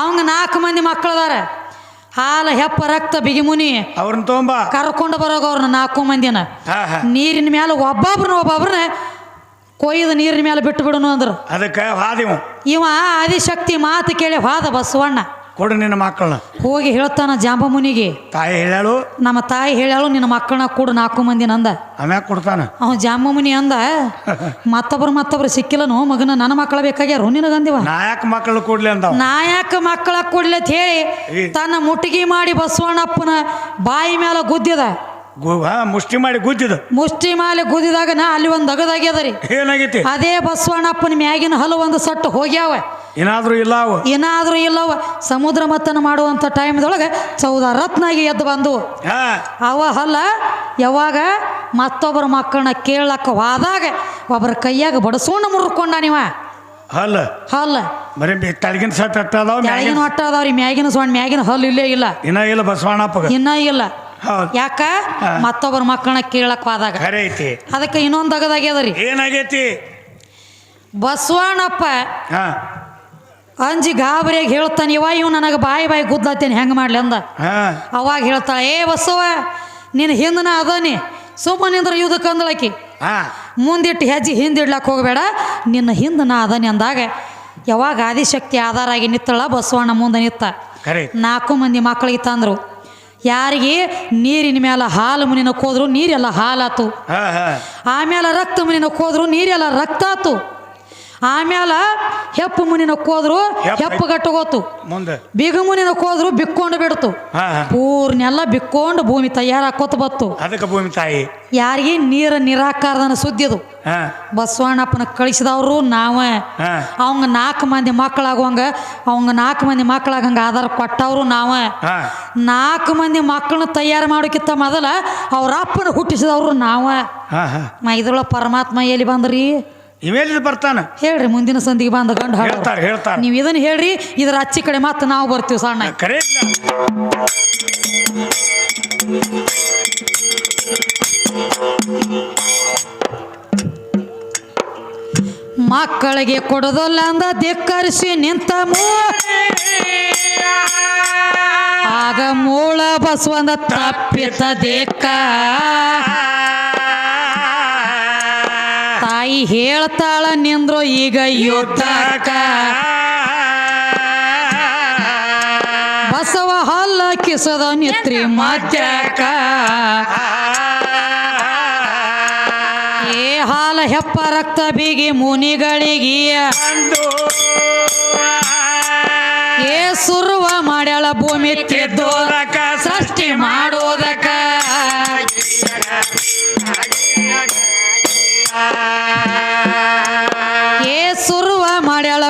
ಅವಂಗ ನಾಲ್ಕು ಮಂದಿ ಮಕ್ಕಳದಾರ. ಹಾಲು ಹೆಪ್ಪ ರಕ್ತ ಬಿಗಿ ಮುನಿ. ಅವ್ರನ್ನ ತೊಂಬ ಕರ್ಕೊಂಡು ಬರೋಗ ಅವ್ರನ್ನ ನಾಲ್ಕು ಮಂದಿನ. ನೀರಿನ ಮ್ಯಾಲ ಒಬ್ಬೊಬ್ರನ್ನ ಒಬ್ಬೊಬ್ರನ್ನ ಕೊಯ್ದು ನೀರಿನ ಮೇಲೆ ಬಿಟ್ಟು ಬಿಡೋನು ಅಂದ್ರು. ಅದಕ್ಕೆ ಹಾದಿವು ಇವ ಆದಿಶಕ್ತಿ ಮಾತು ಕೇಳಿ ಹೋದ ಬಸವಣ್ಣ. ಕೊಡು ನಿನ್ನ ಮಕ್ಕಳನ್ನ. ಹೋಗಿ ಹೇಳ್ತಾನ ಜಾಂಬಮುನಿಗೆ. ತಾಯಿ ಹೇಳ್ಯಾಳು? ನಮ್ಮ ತಾಯಿ ಹೇಳ್ಯಾಳು ನಿನ್ನ ಮಕ್ಕಳನ್ನ ಕೊಡು ನಾಲ್ಕು ಮಂದಿ ನಂದ ಆಮ್ಯಾಗ ಕೊಡ್ತಾನ? ಅವ ಜಾಂಬಮುನಿ ಅಂದ ಮತ್ತೊಬ್ರು ಮತ್ತೊಬ್ರು ಸಿಕ್ಕಿಲ್ಲನು ಮಗನ ನನ್ನ ಮಕ್ಕಳ ಬೇಕಾಗ್ಯಾರು ನಿನಗಂದಿವ ನಾಯಕ ಮಕ್ಕಳು ಕೊಡ್ಲಿ ಅಂದವ? ನಾಯಕ ಮಕ್ಕಳ ಕೊಡ್ಲಿ ಅಂತ ಹೇಳಿ ತನ್ನ ಮುಟ್ಟಿಗೆ ಮಾಡಿ ಬಸವಣ್ಣಪ್ಪನ ಬಾಯಿ ಮೇಲೆ ಗುದ್ದಿದ. ಗು- ಹಾ, ಮುಷ್ಟಿ ಮಾಡಿ ಗುದ್ದಿದ. ಮುಷ್ಟಿ ಮಾಲೆ ಗುದ್ದಿದಾಗ ನಾ ಅಲ್ಲಿ ಒಂದು ಅಗದಾಗ್ಯದರಿ ಏನಾಗೈತಿ? ಅದೇ ಬಸವಣ್ಣಪ್ಪನ ಮ್ಯಾಗಿನ ಹಲ್ಲು ಒಂದು ಸಟ್ಟು ಹೋಗ್ಯಾವ. ಏನಾದ್ರೂ ಇಲ್ಲ ಅವು? ಏನಾದ್ರೂ ಇಲ್ಲವ ಸಮುದ್ರ ಮತ್ತನ ಮಾಡುವಂಥ ಟೈಮ್ದೊಳಗೆ ಚೌದ ರತ್ನಾಗಿ ಎದ್ದು ಬಂದು. ಹಾ. ಅವ ಹಲ್ಲ ಯಾವಾಗ ಮತ್ತೊಬ್ಬರ ಮಕ್ಕಳನ್ನ ಕೇಳಕ್ಕೆ ಹೋದಾಗ ಒಬ್ಬರ ಕೈಯಾಗ ಬಡಸೋಣ ಮುರ್ಕೊಂಡ ನೀವ. ಹಲ್ಲ? ಹಲ್ಲ. ಬರೀ ಬೆ- ತಳಗಿನ ಸಟ್ ಅದಾವ ಅಟ್ಟ ಹೊಟ್ಟ ಅದಾವ್ರಿ ಮ್ಯಾಗಿನ ಸೊಣ್ಣ ಮ್ಯಾಗಿನ ಹಲ್ಲು ಇಲ್ಲೇ ಇಲ್ಲ. ಇನ್ನ ಇಲ್ಲ ಬಸವಣ್ಣಪ್ಪ ಇನ್ನ ಇಲ್ಲ. ಹೌದು. ಯಾಕ. ಮತ್ತೊಬ್ಬರ ಮಕ್ಕಳನ್ನ ಕೇಳಕ್ ಹೋದಾಗ. ಖರೆ ಐತಿ ಅದಕ್ಕೆ ಇನ್ನೊಂದು ಅಗದಾಗ್ಯದ್ರಿ ಏನಾಗೈತಿ? ಬಸವಣ್ಣಪ್ಪ ಹಾ. ಅಂಜಿ ಗಾಬರಿಯಾಗಿ ಹೇಳ್ತಾನೆ ಇವ ಇವ್ ನನಗೆ ಬಾಯಿ ಬಾಯಿ ಗುದ್ದತ್ತೇನೆ ಹೆಂಗೆ ಮಾಡ್ಲಿ? ಅಂದ. ಹಾ. ಅವಾಗ ಹೇಳ್ತಾಳೆ ಏ ಬಸವ ನಿನ್ನ ಹಿಂದನ ಅದನಿ. ಸುಮ್ಮನಿಂದ್ರ ಯುದಕ್ಕೆ ಅಂದಳಕಿ ಹಾ. ಮುಂದಿಟ್ಟು ಹೆಜ್ಜೆ ಹಿಂದಿಡ್ಲಕ್ಕೆ ಹೋಗಬೇಡ. ನಿನ್ನ ಹಿಂದೆ ನಾ ಅದನಿ ಅಂದಾಗ ಯಾವಾಗ ಆದಿಶಕ್ತಿ ಆಧಾರ ಆಗಿ ನಿತ್ತಳ ಬಸವಣ್ಣ ಮುಂದೆ ನಿತ್ತ ಖರೆ ಐತಿ. ನಾಲ್ಕು ಮಂದಿ ಮಕ್ಕಳಿಗೆ ತಂದರು. ಯಾರಿಗೆ? ನೀರಿನ ಮೇಲೆ ಹಾಲು ಮುನಿನ ಕೋದ್ರು ನೀರೆಲ್ಲ ಹಾಲಾತು. ಆಮೇಲೆ ರಕ್ತ ಮುನಿನ ಕೋದ್ರು ನೀರೆಲ್ಲ ರಕ್ತ ಆತು ಆಮ್ಯಾಲ ಹೆಪ್ಪು ಮುನಿನ ಕೋದ್ರು ಹೆಪ್ಪ- ಗಟ್ಟಗೋತು ಮುಂದೆ. ಬಿಗ ಮುನಿನ ಕೋದ್ರು ಬಿಕ್ಕೊಂಡು ಬಿಡ್ತು. ಪೂರ್ನೆಲ್ಲ ಬಿಕ್ಕೊಂಡು ಭೂಮಿ ತಯಾರಾಕೋತ ಬತ್ತು. ಅದಕ್ಕೆ ಭೂಮಿ ತಾಯಿ. ಯಾರಿಗೆ ನೀರ ನಿರಾಕಾರದ ಸುದ್ದಿದು ಬಸವಣ್ಣಪ್ಪನ ಕಳಿಸಿದವರು ನಾವ. ಅವಂಗ ನಾಲ್ಕು ಮಂದಿ ಮಕ್ಕಳಾಗುವಂಗ ಅವಂಗ ನಾಲ್ಕು ಮಂದಿ ಮಕ್ಕಳಾಗಂಗ ಆಧಾರ ಕೊಟ್ಟವರು ನಾವ. ನಾಲ್ಕು ಮಂದಿ ಮಕ್ಕಳನ್ನ ತಯಾರು ಮಾಡೋಕ್ಕಿಂತ ಮೊದಲ ಅವ್ರ ಅಪ್ಪನ ಹುಟ್ಟಿಸಿದವರು ನಾವ. ಇದ್ರೊಳ ಪರಮಾತ್ಮ ಎಲ್ಲಿ ಬಂದ್ರಿ? ಇವೆಲ್ಲಿ ಬರ್ತಾನ. ಹೇಳ್ರಿ ಮುಂದಿನ ಸಂದಿಗೆ ಬಂದ ಗಂಡು ಹೇಳ್ತಾರೆ ಹೇಳ್ತಾರ. ನೀವು ಇದನ್ನ ಹೇಳ್ರಿ ಇದರ ಅಚ್ಚಿ ಕಡೆ ಮತ್ತೆ ನಾವು ಬರ್ತೀವಿ ಸಣ್ಣ. ಕರೆ ಮಕ್ಕಳಿಗೆ ಕೊಡೋದಲ್ಲ ಅಂದ ಧಿಕ್ಕರಿಸಿ ನಿಂತ ಆಗ ಮೂಳ ಬಸವಂದ ತಪ್ಪಿತ ದೇಕ್ಕ ತಾಯಿ ಹೇಳ್ತಾಳ ನಿಂದ್ರು ಈಗ ಯುದ್ಧಕ ಬಸವ ಹಲ್ಲ ಕಿಸದ ನಿತ್ರಿ ಮಾತ್ಯಕ ಏ ಹಾಲ ಹೆಪ್ಪ ರಕ್ತ ಬೀಗಿ ಮುನಿಗಳಿಗೆ ಏ ಸುರುವ ಮಾಡ್ಯಾಳ ಭೂಮಿ ತಿದ್ದು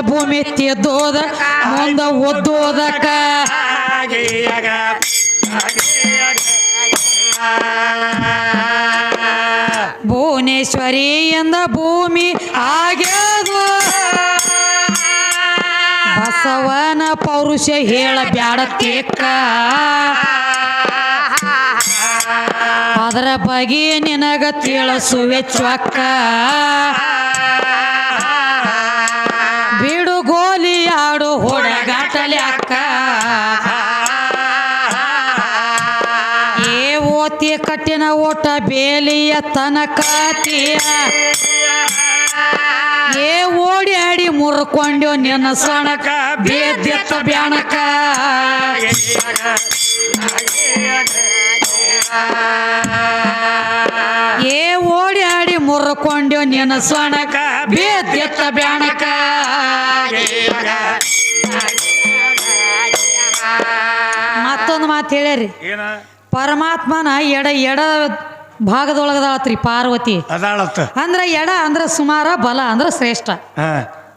ಭೂಮಿ ತಿದ್ದೋದ ಮುಂದ ಓದೋದಕ ಭುವನೇಶ್ವರಿ ಎಂದ ಭೂಮಿ ಆಗ್ಯದು. ಬಸವನ ಪೌರುಷ ಹೇಳ ಬ್ಯಾಡ ತೇಕ ಅದರ ಬಗ್ಗೆ ನಿನಗ ತಿಳಿಸುವೆ ಚೊಕ್ಕ. ಓಟ ಬೇಲಿಯ ತನಕ ಏ ಓಡಿ ಆಡಿ ಮುರ್ಕೊಂಡ್ಯೋ ನಿನ್ನ ಸಣಕ, ಬೇದ್ಯತ್ತ ಬ್ಯಾಣಕ. ಏ ಓಡಿ ಆಡಿ ಮುರ್ಕೊಂಡ್ಯೋ ನಿನ್ನ ಸಣಕ, ಬೇದ್ಯತ್ತ ಬ್ಯಾಣಕ. ಮತ್ತೊಂದು ಮಾತು ಹೇಳ್ರಿ ಏನ? ಪರಮಾತ್ಮನ ಎಡ ಎಡ ಭಾಗದೊಳಗದಾಳತ್ರಿ ಪಾರ್ವತಿ. ಅದಾಳತ್ತ. ಅಂದ್ರೆ ಎಡ ಅಂದ್ರೆ ಸುಮಾರ ಬಲ ಅಂದ್ರೆ ಶ್ರೇಷ್ಠ. ಹಾ.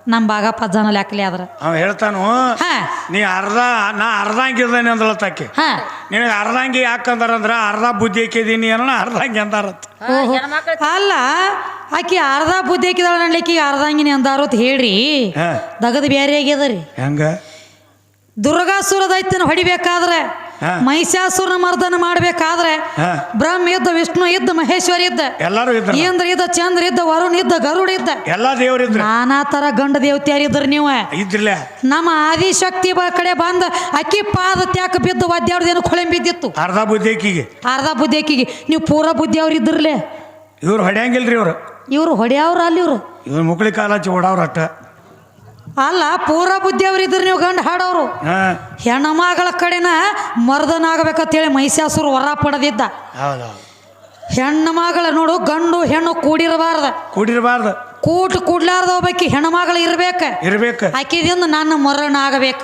ನಮ್ಮ ಭಾಗಪ್ಪ ಜನ ಲೆಕ್ಕಲಿ ಆದ್ರ? ಅವ ಹೇಳ್ತಾನು ಹಾ. ನೀ ಅರ್ಧ ನಾ ಅರ್ಧಂಗಿ ಇದ್ದಾನೆ ಅಂದ್ರೆ ಹಾ. ನಿನಗೆ ಅರ್ಧಂಗಿ ಯಾಕಂದಾರಂದ್ರ ಅರ್ಧ ಬುದ್ಧಿ ಹಾಕಿದೀನಿ ಅನ್ನೋ ಅರ್ಧಂಗಿ ಅಂದಾರತ್ತ ಓಹೋ. ಅಲ್ಲ ಆಕಿ ಅರ್ಧ ಬುದ್ಧಿ ಹಾಕಿದಾಳ ನಡ್ಲಿಕ್ಕೆ ಅರ್ಧಂಗಿನಿ ಅಂದಾರು ಅಂತ ಹೇಳ್ರಿ ದಗದ ದಗದ್ ಬೇರೆ ಆಗ್ಯದರಿ ಹೆಂಗ? ದುರ್ಗಾಸುರ ದೈತ್ಯನ ಹೊಡಿಬೇಕಾದ್ರೆ. ಮಹಿಷಾಸುರನ ಮರ್ದನ ಮಾಡ್ಬೇಕಾದ್ರೆ ಬ್ರಹ್ಮ ಇದ್ದ ವಿಷ್ಣು ಇದ್ದ ಮಹೇಶ್ವರ ಇದ್ದ ಎಲ್ಲರೂ ಇದ್ದ ಇಂದ್ರ ಇದ್ದ ಚಂದ್ರ ಇದ್ದ ವರುಣ ಇದ್ದ ಗರುಡ ಇದ್ದ. ಎಲ್ಲಾ ದೇವ್ರಿದ್ರ ನಾನಾ ತರ ಗಂಡ ದೇವತೆಯರಿದ್ರಿ ನೀವು. ಇದ್ರಲ್ಲ. ನಮ್ಮ ಆದಿಶಕ್ತಿ ಕಡೆ ಬಂದ ಅಕ್ಕಿ ಪಾದ ತ್ಯಾಕ ಬಿದ್ದು ಒದ್ದಾಡ್ದೇನು ಕೊಳೆ ಬಿದ್ದಿತ್ತು. ಅರ್ಧ ಬುದ್ಧಿ ಆಕಿಗೆ ಅರ್ಧ ಬುದ್ಧಿ ಅಕ್ಕಿಗೆ. ನೀವು ಪೂರ ಬುದ್ಧಿ ಅವ್ರು ಇದ್ರಲ್ಲೇ. ಇವ್ರು ಹೊಡ್ಯಾಂಗಿಲ್ರಿ ಇವ್ರು. ಇವ್ರು ಹೊಡೆಯವ್ರ ಅಲ್ಲಿ ಇವ್ರು. ಇವ್ರು ಮುಕ್ಳಿ ಕಾಲ ಹಚ್ಚಿ ಓಡಾವ್ರ ಅಟ್ಟ. ಅಲ್ಲ ಪೂರ ಬುದ್ಧಿ ಅವ್ರು ಇದ್ರು ನೀವು ಗಂಡ ಹಾಡೋರು. ಹೆಣ್ಣು ಮಗಳ ಕಡೆನ ಮರ್ದನಾಗಬೇಕಂತೇಳಿ ಆಗ್ಬೇಕಂತೇಳಿ ಮೈಸಾಸುರು ವರ ಪಡೆದಿದ್ದ. ಹೆಣ್ಣು ಮಗಳ ನೋಡು ಗಂಡು ಹೆಣ್ಣು ಕೂಡಿರಬಾರ್ದ. ಕೂಡಿರಬಾರ್ದು. ಕೂಟ್ ಕೂಡ್ಲಾರ್ದ ಹೋಗ್ಬೇಕು ಹೆಣ್ಣು ಮಗಳು ಇರ್ಬೇಕ. ಇರ್ಬೇಕು. ಆಕಿದಿಂದ ನನ್ನ ಮರಣ ಆಗಬೇಕ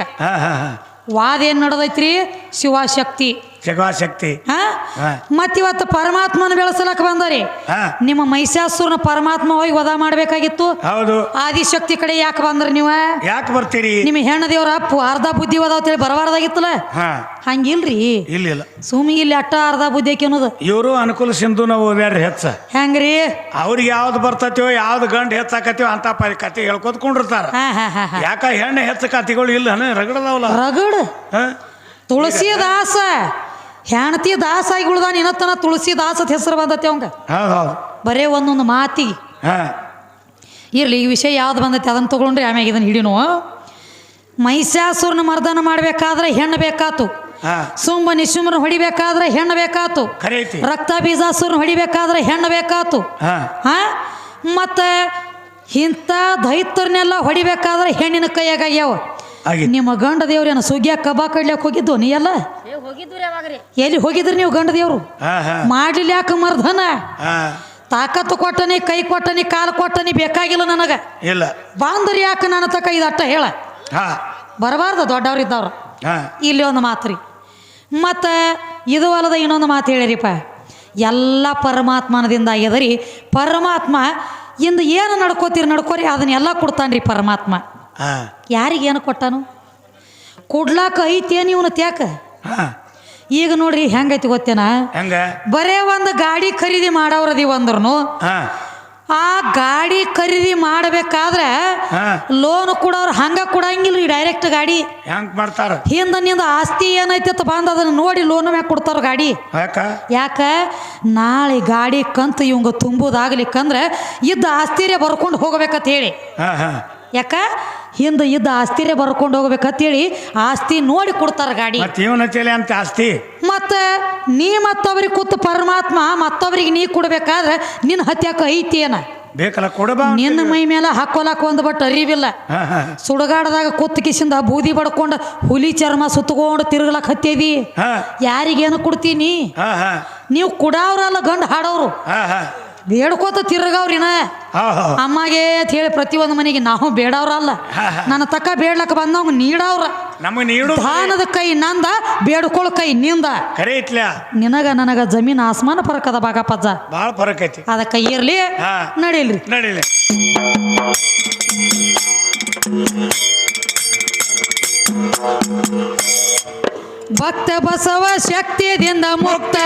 ವಾದ ಏನ್ ನಡೆದೈತ್ರಿ? ಶಿವಶಕ್ತಿ. ಶಕ್ತಿ ಹಾ? ಹಾ. ಮತ್ತಿವತ್ತು ಪರಮಾತ್ಮನ ಬೆಳೆಸಲಕ್ಕ ಬಂದರಿ. ನಿಮ್ಮ ಮೈಸಾಸುರನ ಪರಮಾತ್ಮ ಹೋಗಿ ವಧ ಮಾಡ್ಬೇಕಾಗಿತ್ತು. ಹೌದು. ಆದಿಶಕ್ತಿ ಕಡೆ ಯಾಕೆ ಬಂದ್ರಿ ನೀವ? ಯಾಕೆ ಬರ್ತೀರಿ? ನಿಮ್ಮ ಹೆಣ್ಣ ದೇವ್ರ ಅಪ್ಪು ಅರ್ಧ ಬುದ್ಧಿ ಹೋದ ಅಂತೇಳಿ ಬರಬಾರ್ದಾಗಿತ್ತಲ್ಲ? ಹಾ. ಹಂಗಿಲ್ರಿ? ಇಲ್ಲ ಇಲ್ಲ ಸುಮಿ ಇಲ್ಲಿ ಅಟ್ಟ ಅರ್ಧ ಬುದ್ಧಿ ಅನ್ನೋದು. ಇವರು ಅನುಕೂಲ ಸಿಂಧು ನಾವು ಓದ್ಯಾರ ಹೆಚ್ಚ. ಹೆಂಗ್ರಿ? ಅವ್ರಿಗೆ ಯಾವ್ದು ಬರ್ತೈತೋ ಯಾವ್ದು ಗಂಡ ಹೆಚ್ಚಾಕತ್ಯೋ ಅಂತ ಕತೆ ಹೇಳ್ಕೊತ ಕುಂಡಿರ್ತಾರ. ಹಾ ಹಾ ಹಾ ಹಾ. ಯಾಕ ಹೆಣ್ಣು ಹೆಚ್ಚ ಕತೆಗಳು ಇಲ್ಲ ರಗಡದವಲ್ಲ ರಗಡ್ ತುಳಸಿ ದಾಸ ಹೆಣ್ತಿ ದಾಸ ಆಗಿ ಉಳ್ದಾನ ತುಳಸಿ ದಾಸ ಅಂತ ಹೆಸರು ಬಂದತಿ ಅವಂಗ. ಬರೇ ಒಂದೊಂದು ಮಾತಿ. ಇರಲಿ ಈ ವಿಷಯ ಯಾವ್ದು ಬಂದೈತಿ ಅದನ್ನು ತಗೊಂಡ್ರಿ ಆಮ್ಯಾಗ ಇದನ್ನು ಹಿಡಿನು. ಮೈಸಾಸುರನ ಮರ್ದನ ಮಾಡಬೇಕಾದ್ರೆ ಹೆಣ್ಣು ಬೇಕಾತು. ಸುಂಬ ನಿಶುಮ್ರನ್ನ ಹೊಡಿಬೇಕಾದ್ರೆ ಹೆಣ್ಣು ಬೇಕಾತು. ರಕ್ತ ಬೀಜಾಸುರನ ಹೊಡಿಬೇಕಾದ್ರೆ ಹೆಣ್ಣು ಬೇಕಾತು. ಹಾ. ಮತ್ತೆ ಇಂಥ ದೈತ್ಯರನ್ನೆಲ್ಲ ಹೊಡಿಬೇಕಾದ್ರೆ ಹೆಣ್ಣಿನ ಕೈಯಾಗ ನಿಮ್ಮ ಗಂಡ ದೇವ್ರೇನು ಸುಗ್ಗಿಯ ಕಬ್ಬಾ ಕಡ್ಲಿಕ್ಕೆ ಹೋಗಿದ್ದು ನೀ ಎಲ್ಲ? ಎಲ್ಲಿ ಹೋಗಿದ್ರಿ ನೀವು ಗಂಡ ದೇವ್ರು ಮಾಡ್ಲಿಲ್ಲ ಯಾಕೆ ಮರ್ದನ? ಹಾ. ತಾಕತ್ತು ಕೊಟ್ಟನಿ ಕೈ ಕೊಟ್ಟನಿ ಕಾಲು ಕೊಟ್ಟನಿ ಬೇಕಾಗಿಲ್ಲ ನನಗೆ. ಇಲ್ಲ. ಬಾಂದ್ರಿ ಯಾಕೆ ನನ್ನ ತಕ ಇದು ಅಟ್ಟ ಹೇಳ? ಬರಬಾರ್ದ ದೊಡ್ಡವ್ರಿದ್ದವ್ರು. ಹಾ. ಇಲ್ಲಿ ಒಂದು ಮಾತು ರೀ ಮತ್ತು ಇದು ಅಲ್ಲದ ಇನ್ನೊಂದು ಮಾತು ಹೇಳಿರಿಪ್ಪ. ಎಲ್ಲ ಪರಮಾತ್ಮನದಿಂದ ಆಗ್ಯದ ರೀ ಪರಮಾತ್ಮ ಇಂದು ಏನು ನಡ್ಕೋತೀರಿ ನಡ್ಕೋರಿ ಅದನ್ನೆಲ್ಲ ಕೊಡ್ತಾನೆ ರೀ ಪರಮಾತ್ಮ. ಯಾರಿಗೇನು ಕೊಟ್ಟಾನು? ಕೊಡ್ಲಾಕ ಐತೇನು ಇವನು ತ್ಯಾಕ? ಈಗ ನೋಡ್ರಿ ಹೆಂಗೈತಿ ಗೊತ್ತೇನ? ಹೆಂಗ? ಬರೇ ಒಂದು ಗಾಡಿ ಖರೀದಿ ಮಾಡೋರದಿ ಅಂದ್ರೂ ಆ ಗಾಡಿ ಖರೀದಿ ಮಾಡಬೇಕಾದ್ರೆ ಲೋನ್ ಕೊಡೋರು ಹಂಗ ಕೊಡಂಗಿಲ್ಲ ರೀ ಡೈರೆಕ್ಟ್ ಗಾಡಿ. ಹೆಂಗ್ ಮಾಡ್ತಾರ? ಹಿಂದ ನಿಂದ ಆಸ್ತಿ ಏನೈತಿ ಅಂತ ಬಂದು ಅದನ್ನ ನೋಡಿ ಲೋನ್ ಮ್ಯಾಗ ಕೊಡ್ತಾರ ಗಾಡಿ. ಯಾಕ? ನಾಳೆ ಗಾಡಿ ಕಂತು ಇವಂಗ ತುಂಬುದಾಗ್ಲಿಕ್ಕಂದ್ರೆ ಇದ್ದ ಆಸ್ತಿರೇ ಬರ್ಕೊಂಡು ಹೋಗ್ಬೇಕಂತ ಹೇಳಿ. ಯಾಕ? ಹಿಂದೆ ಇದ್ದ ಆಸ್ತಿರೇ ಬರ್ಕೊಂಡು ಹೋಗ್ಬೇಕಂತ ಹೇಳಿ ಆಸ್ತಿ ನೋಡಿ ಕೊಡ್ತಾರ ಗಾಡಿ. ಅಂತ ಆಸ್ತಿ? ಮತ್ತೆ ನೀ ಮತ್ತೊಬ್ರಿಗೆ ಕೂತು ಪರಮಾತ್ಮ ಮತ್ತೊಬ್ರಿಗೆ ನೀ ಕೊಡ್ಬೇಕಾದ್ರೆ ನಿನ್ನ ಹತ್ಯಾಕ ಐತಿ ಏನ? ಬೇಕಲ್ಲ ಕೊಡಬ ನಿನ್ನ ಮೈ ಮೇಲೆ ಹಾಕೋಲಾಕ ಒಂದು ಬಟ್ ಅರಿವಿಲ್ಲ. ಸುಡಗಾಡದಾಗ ಕೂತ್ ಕಿಸಿಂದ ಬೂದಿ ಬಡ್ಕೊಂಡು ಹುಲಿ ಚರ್ಮ ಸುತ್ತಕೊಂಡು ತಿರುಗ್ಲಕ್ ಹತ್ತೀವಿ ಹಾ. ಯಾರಿಗೇನು ಕೊಡ್ತೀನಿ? ನೀವು ಕುಡಾವ್ರಲ್ಲ ಗಂಡು ಹಾಡೋರು. ಬೇಡ್ಕೋತ ತಿರ್ಗವ್ರಿನ ಅಮ್ಮಗೆ ಅಂತ ಹೇಳಿ ಪ್ರತಿಯೊಂದು ಮನೆಗೆ ನಾವು ಬೇಡವ್ರ ಅಲ್ಲ. ನನ್ನ ತಕ್ಕ ಬೇಡ್ಲಕ್ಕ ಬಂದವ್ ನೀಡವ್ರ. ನಮಗೆ ನೀಡು ದಾನದ ಕೈ ನಂದ ಬೇಡ್ಕೊಳ್ ಕೈ ನಿಂದ. ಕರೆ ನಿನಗ ನನಗ ಜಮೀನ್ ಆಸ್ಮಾನ ಅದ ಬಾಗಪ್ಪಜ್ಜ ಭಾಳ ಫರಕ್ ಐತಿ. ಕೈ ಇರ್ಲಿ. ನಡೀಲ್ರಿ. ನಡೀಲಿ. ಭಕ್ತ ಬಸವ ಶಕ್ತಿಯಿಂದ ಮುಕ್ತ